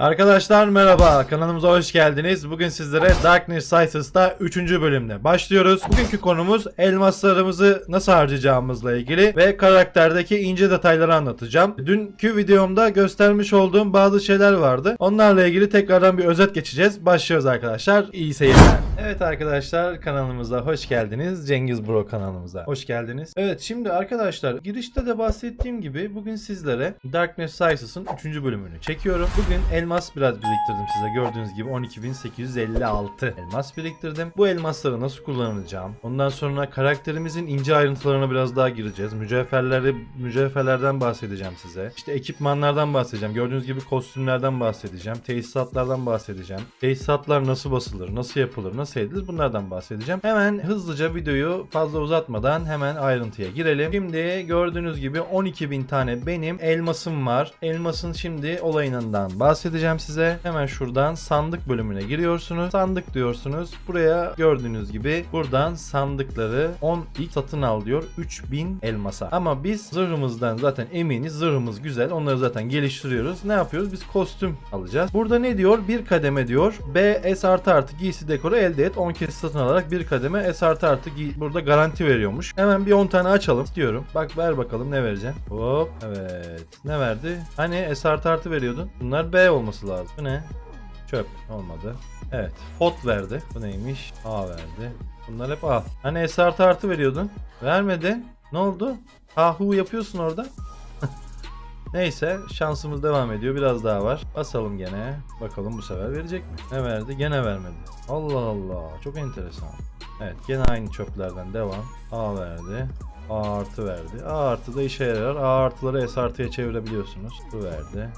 Arkadaşlar merhaba kanalımıza hoş geldiniz. Bugün sizlere Darkness Sices'ta 3. bölümde başlıyoruz. Bugünkü konumuz elmaslarımızı nasıl harcayacağımızla ilgili ve karakterdeki ince detayları anlatacağım. Dünkü videomda göstermiş olduğum bazı şeyler vardı. Onlarla ilgili tekrardan bir özet geçeceğiz. Başlıyoruz arkadaşlar. İyi seyirler. Evet arkadaşlar kanalımıza hoş geldiniz. Cengiz Bro kanalımıza hoş geldiniz. Evet şimdi arkadaşlar girişte de bahsettiğim gibi bugün sizlere Darkness Sices'ın 3. bölümünü çekiyorum. Bugün elmas biraz biriktirdim size. Gördüğünüz gibi 12.856 elmas biriktirdim. Bu elmasları nasıl kullanacağım? Ondan sonra karakterimizin ince ayrıntılarına biraz daha gireceğiz. Mücevherleri, mücevherlerden bahsedeceğim size. İşte ekipmanlardan bahsedeceğim. Gördüğünüz gibi kostümlerden bahsedeceğim. Tesisatlardan bahsedeceğim. Tesisatlar nasıl basılır, nasıl yapılır, nasıl edilir bunlardan bahsedeceğim. Hemen hızlıca videoyu fazla uzatmadan hemen ayrıntıya girelim. Şimdi gördüğünüz gibi 12.000 tane benim elmasım var. Elmasın şimdi olayından bahsedeceğim size. Hemen şuradan sandık bölümüne giriyorsunuz. Sandık diyorsunuz. Buraya gördüğünüz gibi buradan sandıkları 10 ilk satın al diyor 3000 elmasa. Ama biz zırhımızdan zaten eminiz. Zırhımız güzel. Onları zaten geliştiriyoruz. Ne yapıyoruz? Biz kostüm alacağız. Burada ne diyor? Bir kademe diyor. B S artı artı giysi dekoru elde et. 10 kez satın alarak bir kademe S artı artı giy burada garanti veriyormuş. Hemen bir 10 tane açalım istiyorum. Bak ver bakalım ne vereceksin. Hop evet. Ne verdi? Hani S artı artı veriyordun. Bunlar B olması lazım. Bu ne? Çöp. Olmadı. Evet. Fot verdi. Bu neymiş? A verdi. Bunlar hep A. Hani S artı artı veriyordun. Vermedin. Ne oldu? Ha hu yapıyorsun orada. Neyse şansımız devam ediyor. Biraz daha var. Basalım gene. Bakalım bu sefer verecek mi? Ne verdi? Gene vermedi. Allah Allah. Çok enteresan. Evet gene aynı çöplerden devam. A verdi. A artı verdi. A artı da işe yarar. A artıları S artıya çevirebiliyorsunuz. Bu verdi.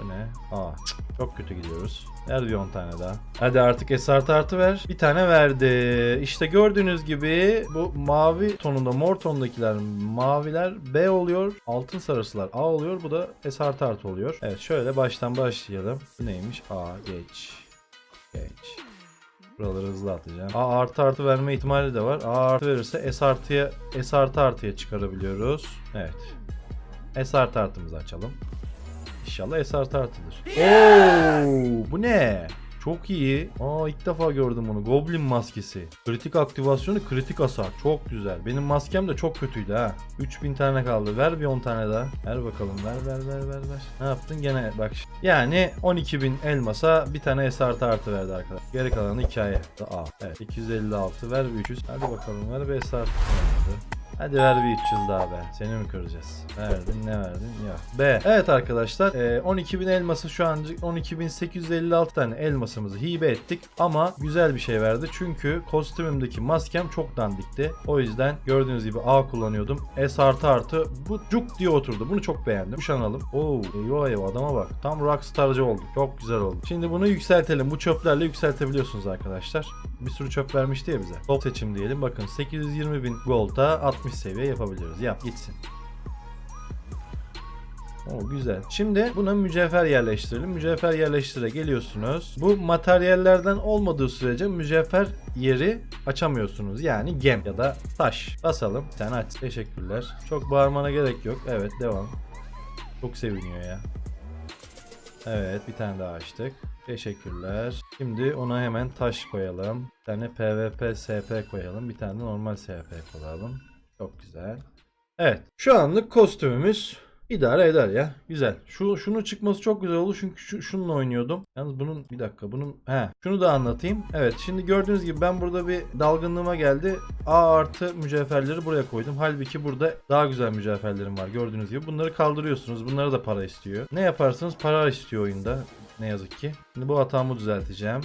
Bu ne? Aa çok kötü gidiyoruz. Ver bir 10 tane daha. Hadi artık S artı ver. Bir tane verdi. İşte gördüğünüz gibi bu mavi tonunda mor tondakiler maviler B oluyor. Altın sarısılar A oluyor. Bu da S artı artı oluyor. Evet şöyle baştan başlayalım. Bu neymiş? A geç. Geç. Buraları hızlı atacağım. A artı artı verme ihtimali de var. A artı verirse S artıya S artı artıya çıkarabiliyoruz. Evet. S artı artımızı açalım. İnşallah S artı artıdır. Oo, bu ne? Çok iyi. Aa ilk defa gördüm onu. Goblin maskesi. Kritik aktivasyonu kritik hasar. Çok güzel. Benim maskem de çok kötüydü ha. 3000 tane kaldı. Ver bir 10 tane daha. Ver bakalım. Ver ver ver ver ver. Ne yaptın gene bak. Yani 12000 elmasa bir tane S artı verdi arkadaşlar. Geri kalanı hikaye. A. Evet 256 ver bir 300. Hadi bakalım ver bir S artı. Hadi ver bir 300 daha be. Seni mi kıracağız? Verdin ne verdin? Yok. B. Evet arkadaşlar. E, 12.000 elması şu an 12.856 tane elmasımızı hibe ettik. Ama güzel bir şey verdi. Çünkü kostümümdeki maskem çok dandikti. O yüzden gördüğünüz gibi A kullanıyordum. S artı artı. Bu cuk diye oturdu. Bunu çok beğendim. Kuşanalım. Oo, eyvah eyvah adama bak. Tam rockstarcı oldu. Çok güzel oldu. Şimdi bunu yükseltelim. Bu çöplerle yükseltebiliyorsunuz arkadaşlar. Bir sürü çöp vermişti ya bize. Top seçim diyelim. Bakın 820 bin gold'a 60 seviye yapabiliyoruz. Yap gitsin. O güzel. Şimdi buna mücevher yerleştirelim. Mücevher yerleştire geliyorsunuz. Bu materyallerden olmadığı sürece mücevher yeri açamıyorsunuz. Yani gem ya da taş. Basalım. Bir tane aç. Teşekkürler. Çok bağırmana gerek yok. Evet devam. Çok seviniyor ya. Evet bir tane daha açtık. Teşekkürler. Şimdi ona hemen taş koyalım. Bir tane PvP SP koyalım. Bir tane normal SP koyalım. Çok güzel. Evet. Şu anlık kostümümüz idare eder ya. Güzel. Şu şunu çıkması çok güzel oldu çünkü şu, şununla oynuyordum. Yalnız bunun bir dakika bunun he şunu da anlatayım. Evet şimdi gördüğünüz gibi ben burada bir dalgınlığıma geldi. A artı mücevherleri buraya koydum. Halbuki burada daha güzel mücevherlerim var. Gördüğünüz gibi bunları kaldırıyorsunuz. Bunlara da para istiyor. Ne yaparsanız para istiyor oyunda. Ne yazık ki. Şimdi bu hatamı düzelteceğim.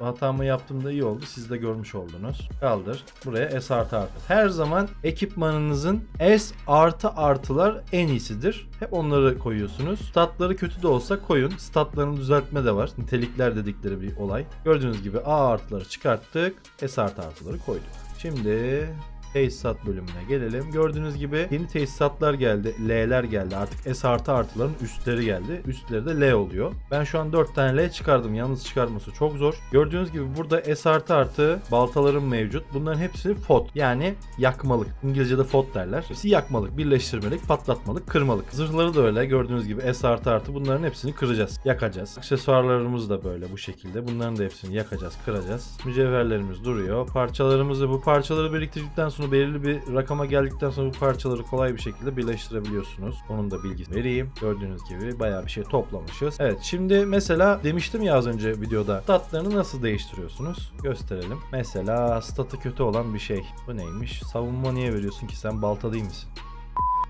Bu hatamı yaptığımda iyi oldu. Siz de görmüş oldunuz. Kaldır. Buraya S artı artı. Her zaman ekipmanınızın S artı artılar en iyisidir. Hep onları koyuyorsunuz. Statları kötü de olsa koyun. Statlarını düzeltme de var. Nitelikler dedikleri bir olay. Gördüğünüz gibi A artıları çıkarttık. S artı artıları koyduk. Şimdi Tesisat bölümüne gelelim. Gördüğünüz gibi yeni tesisatlar geldi. L'ler geldi. Artık S artı artıların üstleri geldi. Üstleri de L oluyor. Ben şu an 4 tane L çıkardım. Yalnız çıkarması çok zor. Gördüğünüz gibi burada S artı artı baltalarım mevcut. Bunların hepsi FOT. Yani yakmalık. İngilizce'de FOT derler. Hepsi yakmalık, birleştirmelik, patlatmalık, kırmalık. Zırhları da öyle. Gördüğünüz gibi S artı artı bunların hepsini kıracağız. Yakacağız. Aksesuarlarımız da böyle bu şekilde. Bunların da hepsini yakacağız, kıracağız. Mücevherlerimiz duruyor. Parçalarımızı bu parçaları biriktirdikten sonra belirli bir rakama geldikten sonra bu parçaları kolay bir şekilde birleştirebiliyorsunuz. Onun da bilgisini vereyim. Gördüğünüz gibi bayağı bir şey toplamışız. Evet şimdi mesela demiştim ya az önce videoda statlarını nasıl değiştiriyorsunuz? Gösterelim. Mesela statı kötü olan bir şey. Bu neymiş? Savunma niye veriyorsun ki sen balta değil misin?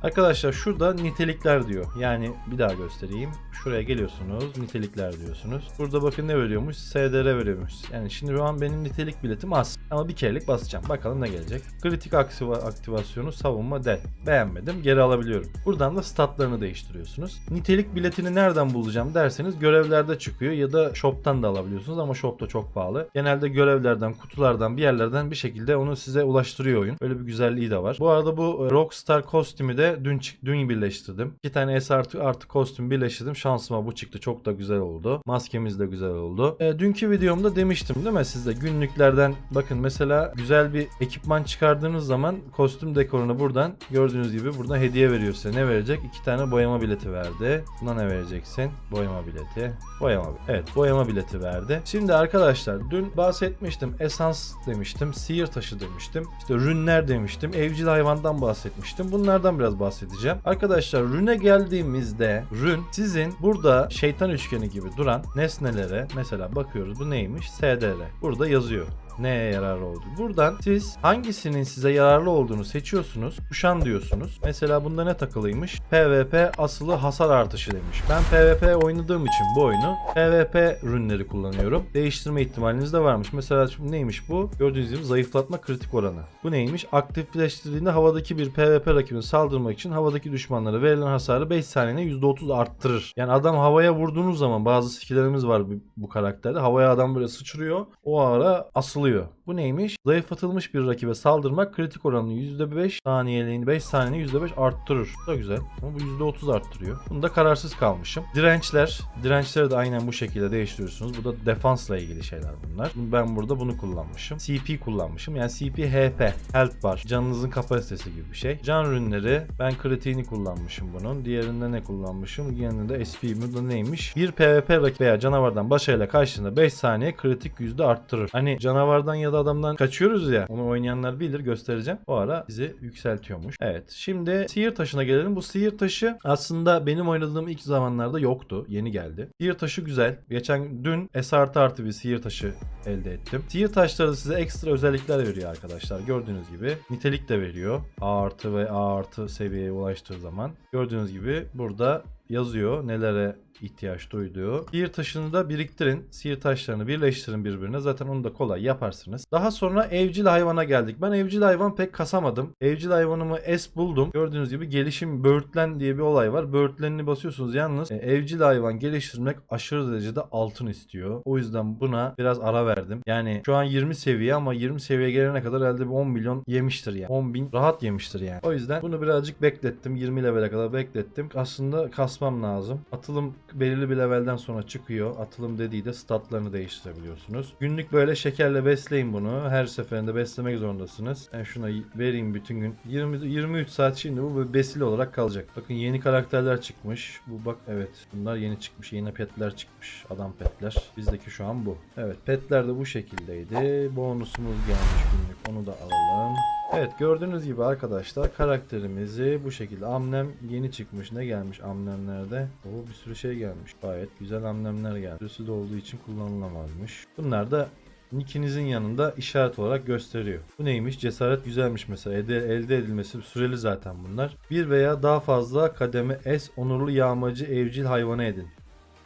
Arkadaşlar şurada nitelikler diyor. Yani bir daha göstereyim. Şuraya geliyorsunuz. Nitelikler diyorsunuz. Burada bakın ne veriyormuş? SDR veriyormuş. Yani şimdi şu an benim nitelik biletim az. Ama bir kerelik basacağım. Bakalım ne gelecek. Kritik aktiva aktivasyonu savunma del. Beğenmedim. Geri alabiliyorum. Buradan da statlarını değiştiriyorsunuz. Nitelik biletini nereden bulacağım derseniz görevlerde çıkıyor ya da shop'tan da alabiliyorsunuz ama shop'ta çok pahalı. Genelde görevlerden, kutulardan, bir yerlerden bir şekilde onu size ulaştırıyor oyun. Böyle bir güzelliği de var. Bu arada bu e, Rockstar kostümü de dün dün birleştirdim. İki tane S artı, artı kostüm birleştirdim. Şansıma bu çıktı. Çok da güzel oldu. Maskemiz de güzel oldu. E, dünkü videomda demiştim değil mi size? Günlüklerden bakın mesela güzel bir ekipman çıkardığınız zaman kostüm dekorunu buradan gördüğünüz gibi buradan hediye veriyor size. Ne verecek? İki tane boyama bileti verdi. Buna ne vereceksin? Boyama bileti. Boyama Evet boyama bileti verdi. Şimdi arkadaşlar dün bahsetmiştim. Esans demiştim. Sihir taşı demiştim. İşte rünler demiştim. Evcil hayvandan bahsetmiştim. Bunlardan biraz bahsedeceğim. Arkadaşlar rüne geldiğimizde rün sizin burada şeytan üçgeni gibi duran nesnelere mesela bakıyoruz bu neymiş? SDR. Burada yazıyor neye yararlı oldu. Buradan siz hangisinin size yararlı olduğunu seçiyorsunuz. Kuşan diyorsunuz. Mesela bunda ne takılıymış? PvP asılı hasar artışı demiş. Ben PvP oynadığım için bu oyunu PvP ürünleri kullanıyorum. Değiştirme ihtimaliniz de varmış. Mesela şimdi neymiş bu? Gördüğünüz gibi zayıflatma kritik oranı. Bu neymiş? Aktifleştirdiğinde havadaki bir PvP rakibini saldırmak için havadaki düşmanlara verilen hasarı 5 saniyede %30 arttırır. Yani adam havaya vurduğunuz zaman bazı skilllerimiz var bu, karakterde. Havaya adam böyle sıçrıyor. O ara açılıyor. Bu neymiş? Zayıflatılmış bir rakibe saldırmak kritik oranını %5 saniyeliğini 5 saniyeni %5 arttırır. Bu da güzel. Ama bu %30 arttırıyor. Bunda kararsız kalmışım. Dirençler. Dirençleri de aynen bu şekilde değiştiriyorsunuz. Bu da defansla ilgili şeyler bunlar. Ben burada bunu kullanmışım. CP kullanmışım. Yani CP HP. Health bar. Canınızın kapasitesi gibi bir şey. Can ürünleri. Ben kritiğini kullanmışım bunun. Diğerinde ne kullanmışım? Diğerinde de SP. Bu da neymiş? Bir PvP rakip veya canavardan başarıyla karşısında 5 saniye kritik yüzde arttırır. Hani canavardan ya da adamdan kaçıyoruz ya. Onu oynayanlar bilir göstereceğim. O ara bizi yükseltiyormuş. Evet. Şimdi sihir taşına gelelim. Bu sihir taşı aslında benim oynadığım ilk zamanlarda yoktu. Yeni geldi. Sihir taşı güzel. Geçen dün S artı bir sihir taşı elde ettim. Sihir taşları size ekstra özellikler veriyor arkadaşlar. Gördüğünüz gibi nitelik de veriyor. A artı ve A artı seviyeye ulaştığı zaman. Gördüğünüz gibi burada yazıyor nelere ihtiyaç duyduğu. Sihir taşını da biriktirin. Sihir taşlarını birleştirin birbirine. Zaten onu da kolay yaparsınız. Daha sonra evcil hayvana geldik. Ben evcil hayvan pek kasamadım. Evcil hayvanımı es buldum. Gördüğünüz gibi gelişim böğürtlen diye bir olay var. Böğürtlenini basıyorsunuz. Yalnız e, evcil hayvan geliştirmek aşırı derecede altın istiyor. O yüzden buna biraz ara verdim. Yani şu an 20 seviye ama 20 seviye gelene kadar elde bir 10 milyon yemiştir yani. 10 bin rahat yemiştir yani. O yüzden bunu birazcık beklettim. 20 levele kadar beklettim. Aslında kasmam lazım. Atılım belirli bir levelden sonra çıkıyor. Atılım dediği de statlarını değiştirebiliyorsunuz. Günlük böyle şekerle besleyin bunu. Her seferinde beslemek zorundasınız. Ben şuna vereyim bütün gün. 20 23 saat şimdi bu böyle besili olarak kalacak. Bakın yeni karakterler çıkmış. Bu bak evet bunlar yeni çıkmış. Yeni petler çıkmış. Adam petler. Bizdeki şu an bu. Evet petler de bu şekildeydi. Bonusumuz gelmiş günlük. Onu da alalım. Evet gördüğünüz gibi arkadaşlar karakterimizi bu şekilde amblem yeni çıkmış. Ne gelmiş amblemlerde? Oo bir sürü şey gelmiş. Gayet güzel amblemler geldi. Süresi de olduğu için kullanılamazmış. Bunlar da nickinizin yanında işaret olarak gösteriyor. Bu neymiş? Cesaret güzelmiş mesela. Elde, elde edilmesi süreli zaten bunlar. Bir veya daha fazla kademe S onurlu yağmacı evcil hayvanı edin.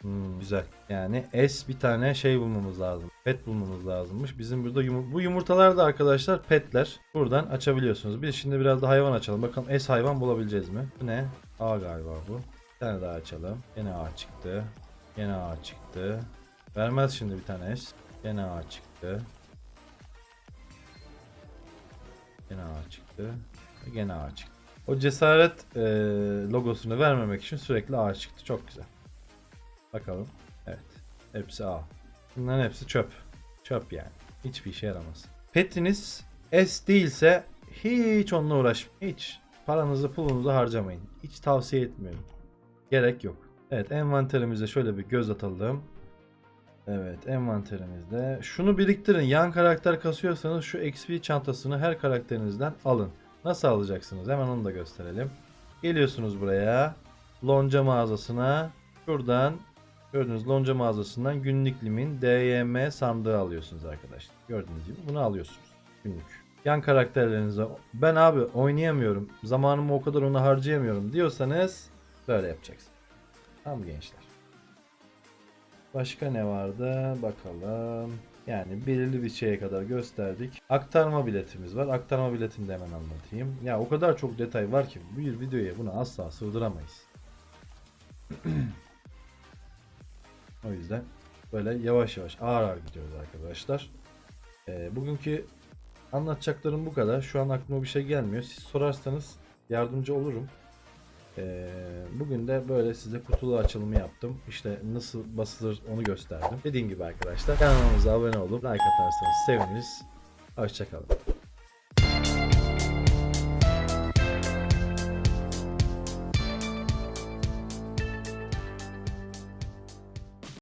Hmm, güzel. Yani S bir tane şey bulmamız lazım. Pet bulmamız lazımmış. Bizim burada yumur bu yumurtalar da arkadaşlar petler. Buradan açabiliyorsunuz. De şimdi biraz da hayvan açalım. Bakalım S hayvan bulabileceğiz mi? Bu ne? A galiba bu. Bir tane daha açalım. Yine A çıktı. Yine A çıktı. Vermez şimdi bir tane S. Yine A çıktı. Gene A çıktı. Gene A çıktı. O cesaret e, logosunu vermemek için sürekli A çıktı. Çok güzel. Bakalım. Evet. Hepsi A. Bunların hepsi çöp. Çöp yani. Hiçbir işe yaramaz. Petiniz S değilse hiç onunla uğraşmayın. Hiç. Paranızı pulunuzu harcamayın. Hiç tavsiye etmiyorum. Gerek yok. Evet envanterimize şöyle bir göz atalım. Evet envanterimizde. Şunu biriktirin. Yan karakter kasıyorsanız şu XP çantasını her karakterinizden alın. Nasıl alacaksınız? Hemen onu da gösterelim. Geliyorsunuz buraya. Lonca mağazasına. Şuradan gördüğünüz lonca mağazasından günlük limin DYM sandığı alıyorsunuz arkadaşlar. Gördüğünüz gibi bunu alıyorsunuz. Günlük. Yan karakterlerinize ben abi oynayamıyorum. Zamanımı o kadar ona harcayamıyorum diyorsanız böyle yapacaksınız. Tamam gençler. Başka ne vardı? Bakalım. Yani belirli bir şeye kadar gösterdik. Aktarma biletimiz var. Aktarma biletini de hemen anlatayım. Ya o kadar çok detay var ki bir videoya bunu asla sığdıramayız. o yüzden böyle yavaş yavaş ağır ağır gidiyoruz arkadaşlar. Ee, bugünkü anlatacaklarım bu kadar. Şu an aklıma bir şey gelmiyor. Siz sorarsanız yardımcı olurum. Ee, bugün de böyle size kutulu açılımı yaptım. İşte nasıl basılır onu gösterdim. Dediğim gibi arkadaşlar kanalımıza abone olup like atarsanız seviniriz. Hoşçakalın.